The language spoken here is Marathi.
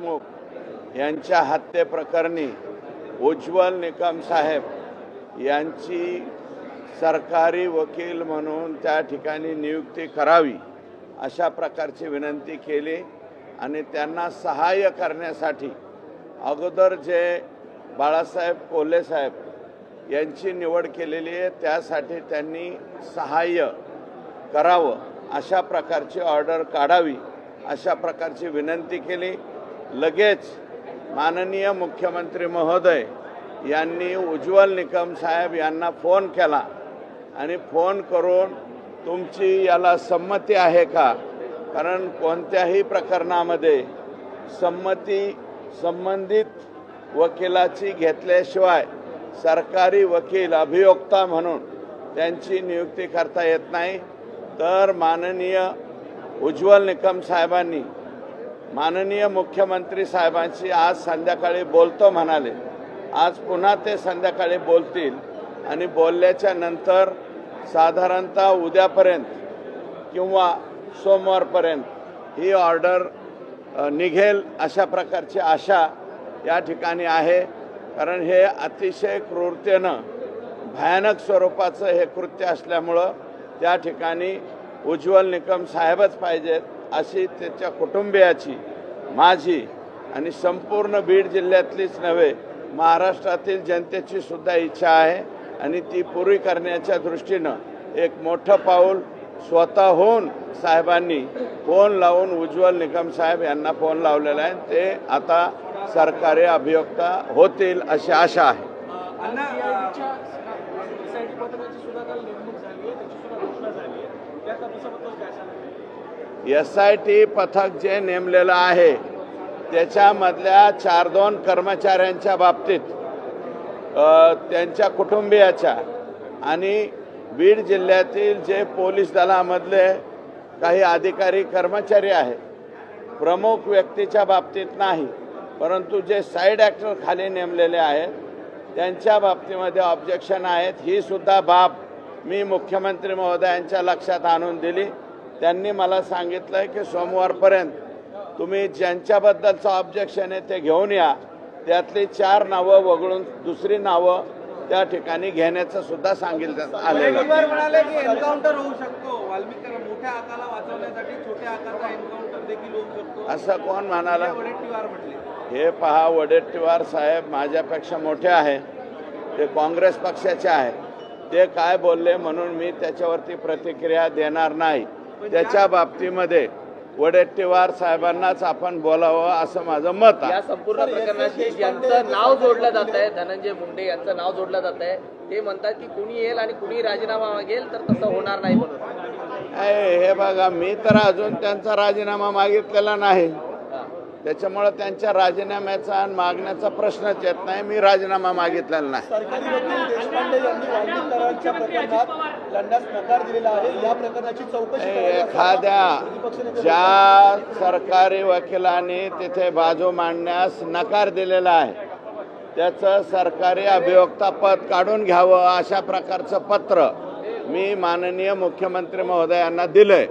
देशमुख यांच्या हत्येप्रकरणी उज्ज्वल निकम साहेब यांची सरकारी वकील म्हणून त्या ठिकाणी नियुक्ती करावी अशा प्रकारची विनंती केली आणि त्यांना सहाय्य करण्यासाठी अगोदर जे बाळासाहेब कोल्हे साहेब यांची निवड केलेली आहे त्यासाठी त्यांनी सहाय्य करावं अशा प्रकारची ऑर्डर काढावी अशा प्रकारची विनंती केली. लगेच माननीय मुख्यमंत्री महोदय यांनी उज्ज्वल निकम साहेब यांना फोन केला आणि फोन करून तुमची याला संमती आहे का? कारण कोणत्याही प्रकरणामध्ये संमती संबंधित वकिलाची घेतल्याशिवाय सरकारी वकील अभियोक्ता म्हणून त्यांची नियुक्ती करता येत नाही. तर माननीय उज्ज्वल निकम साहेबांनी माननीय मुख्यमंत्री साहेबांशी आज संध्याकाळी बोलतो म्हणाले. आज पुन्हा ते संध्याकाळी बोलतील आणि बोलल्याच्या नंतर साधारणतः उद्यापर्यंत किंवा सोमवारपर्यंत ही ऑर्डर निघेल अशा प्रकारची आशा या ठिकाणी आहे. कारण हे अतिशय क्रूरतेनं भयानक स्वरूपाचं हे कृत्य असल्यामुळं त्या ठिकाणी उज्ज्वल निकम साहेबच पाहिजेत. अशी त्याच्या कुटुंबियाची माझी आणि संपूर्ण बीड जिल्ह्यातलीच नव्हे महाराष्ट्रातील जनतेची सुद्धा इच्छा आहे आणि ती पुरी करण्याच्या दृष्टीनं एक मोठं पाऊल स्वतःहून साहेबांनी फोन लावून उज्ज्वल निकम साहेब यांना फोन लावलेला आहे. ते आता सरकारी अभियोक्ता होतील अशी आशा आहे. सुद्धा काल नेमणूक झाली आहे त्याची सुद्धा घोषणा झाली आहे. त्या तपासाबद्दल काय एस आय टी पथक जे नेमलेलं आहे त्याच्यामधल्या चार दोन कर्मचाऱ्यांच्या बाबतीत त्यांच्या कुटुंबियाच्या आणि बीड जिल्ह्यातील जे पोलीस दलामधले काही अधिकारी कर्मचारी आहेत प्रमुख व्यक्तीच्या बाबतीत नाही परंतु जे साईड ॲक्टर खाली नेमलेले आहेत त्यांच्या बाबतीमध्ये ऑब्जेक्शन आहेत. ही सुद्धा बाब मी मुख्यमंत्री महोदयांच्या लक्षात आणून दिली. त्यांनी मला सांगितलं आहे की सोमवारपर्यंत तुम्ही ज्यांच्याबद्दलचं ऑब्जेक्शन आहे ते घेऊन या. त्यातली चार नावं वगळून दुसरी नावं त्या ठिकाणी घेण्याचं सुद्धा सांगितलं आलेलं आहे. वडेट्टीवार म्हणाले की एन्काउंटर होऊ शकतो. वाल्मिकाला मोठ्या आकाला वाचवण्यासाठी छोट्या आकाराचा एन्काउंटर देखील होऊ शकतो. असं कोण म्हणाला? हे पहा वडेट्टीवार साहेब माझ्यापेक्षा मोठे आहे. ते काँग्रेस पक्षाचे आहे. ते काय बोलले म्हणून मी त्याच्यावरती प्रतिक्रिया देणार नाही. त्याच्या बाबतीमध्ये वडेट्टीवार साहेबांनाच आपण बोलावं असं माझं मत आहे. या संपूर्ण प्रकरणाशी ज्यांचं नाव जोडलं जात आहे धनंजय मुंडे यांचं नाव जोडलं जात आहे ते म्हणतात की कुणी येईल आणि कुणी राजीनामा मागेल तर तसं होणार नाही म्हणून. हे बघा मी तर अजून त्यांचा राजीनामा मागितलेला नाही. त्याच्यामुळं त्यांच्या राजीनाम्याचा आणि मागण्याचा प्रश्नच येत नाही मी राजीनामा मागितलेला नाही. लढण्यास नकार दिलेला आहे. या प्रकरणाची चौकशी एखाद्या ज्या सरकारी वकिलांनी तिथे बाजू मांडण्यास नकार दिलेला आहे त्याचं सरकारी अभियोक्ता पद काढून घ्यावं अशा प्रकारचं पत्र मी माननीय मुख्यमंत्री महोदयांना दिलंय.